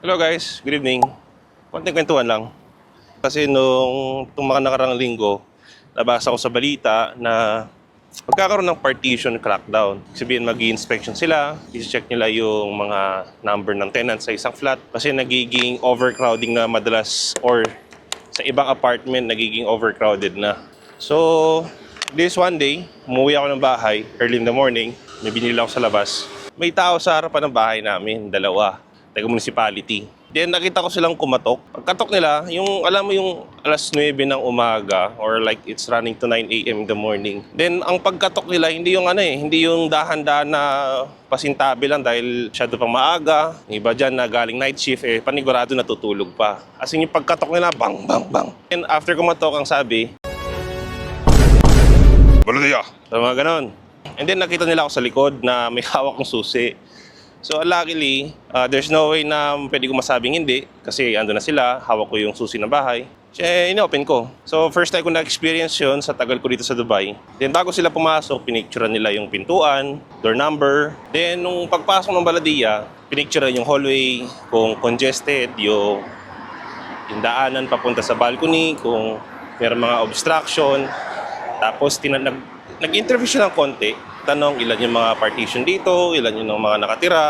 Hello guys, good evening. Konting kwentuhan lang. Kasi nung mga nakarang linggo, nabasa ko sa balita na magkakaroon ng partition crackdown. Sabihin, mag inspection sila, i-check nila yung mga number ng tenants sa isang flat. Kasi nagiging overcrowding na madalas or sa ibang apartment, nagiging overcrowded na. So, this one day, umuwi ako ng bahay, early in the morning, may binili ako sa labas. May tao sa harapan ng bahay namin, dalawa taga municipality. Then nakita ko silang kumatok. Pagkatok nila, yung alam mo yung alas 9 ng umaga or like it's running to 9 a.m. in the morning. Then ang pagkatok nila, hindi yung ano eh, hindi yung dahan-dahan na pasintabi lang dahil masyado pang maaga. Iba dyan na galing night shift, eh panigurado natutulog pa. As in yung pagkatok nila, bang, bang, bang. And after kumatok, ang sabi, Baludaya! So mga ganon. And then nakita nila ako sa likod na may hawak ng susi. So luckily, uh, there's no way na pwede ko masabing hindi kasi ando na sila, hawak ko yung susi ng bahay. Siya, inopen ko. So first time ko na-experience yun sa tagal ko dito sa Dubai. Then bago sila pumasok, pinicturean nila yung pintuan, door number. Then nung pagpasok ng baladiya, pinicturean yung hallway, kung congested, yung daanan papunta sa balcony, kung meron mga obstruction. Tapos tina- nag, nag-interview siya ng konti. Tanong ilan yung mga partition dito, ilan yung mga nakatira.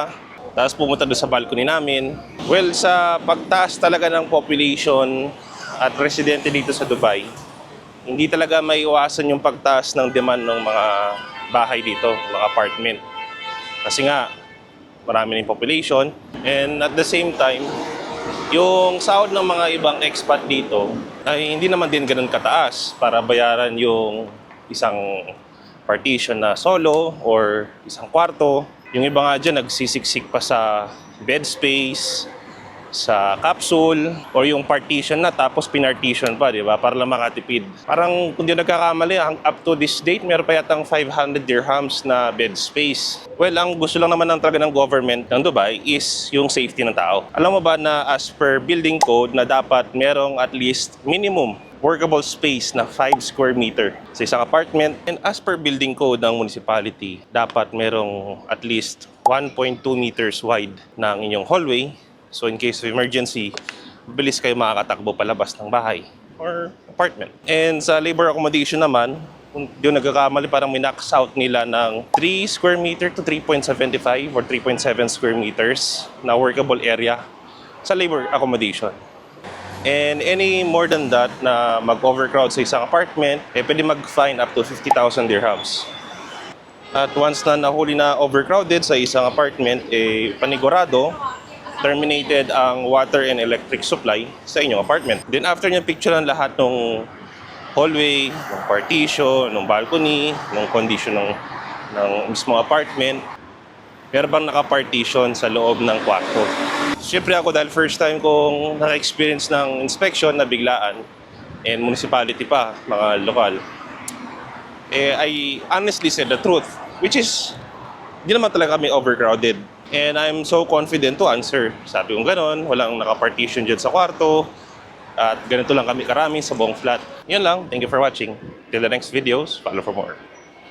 Tapos pumunta doon sa balcony namin. Well, sa pagtaas talaga ng population at residente dito sa Dubai, hindi talaga may iwasan yung pagtaas ng demand ng mga bahay dito, mga apartment. Kasi nga, marami yung population. And at the same time, yung sahod ng mga ibang expat dito ay hindi naman din ganun kataas para bayaran yung isang partition na solo or isang kwarto. Yung iba nga dyan nagsisiksik pa sa bed space, sa capsule, or yung partition na tapos pinartition pa, di ba? Para lang makatipid. Parang kung di nagkakamali, up to this date, meron pa yatang 500 dirhams na bed space. Well, ang gusto lang naman ng talaga ng government ng Dubai is yung safety ng tao. Alam mo ba na as per building code na dapat merong at least minimum workable space na 5 square meter sa isang apartment. And as per building code ng municipality, dapat merong at least 1.2 meters wide ng inyong hallway. So in case of emergency, bilis kayo makakatakbo palabas ng bahay or apartment. And sa labor accommodation naman, kung di nagkakamali, parang minax out nila ng 3 square meter to 3.75 or 3.7 square meters na workable area sa labor accommodation. And any more than that na mag-overcrowd sa isang apartment, eh pwede mag-fine up to 50,000 dirhams. At once na nahuli na overcrowded sa isang apartment, eh panigurado, terminated ang water and electric supply sa inyong apartment. Then after nyo picturean lahat ng hallway, ng partition, ng balcony, ng condition ng, ng mismong apartment, meron bang naka-partition sa loob ng kwarto. Siyempre ako dahil first time kong naka-experience ng inspection na biglaan and municipality pa, mga lokal, eh, I honestly said the truth, which is, di naman talaga kami overcrowded. And I'm so confident to answer. Sabi ko ganon, walang naka-partition dyan sa kwarto, at ganito lang kami karami sa buong flat. Yan lang, thank you for watching. Till the next videos, follow for more.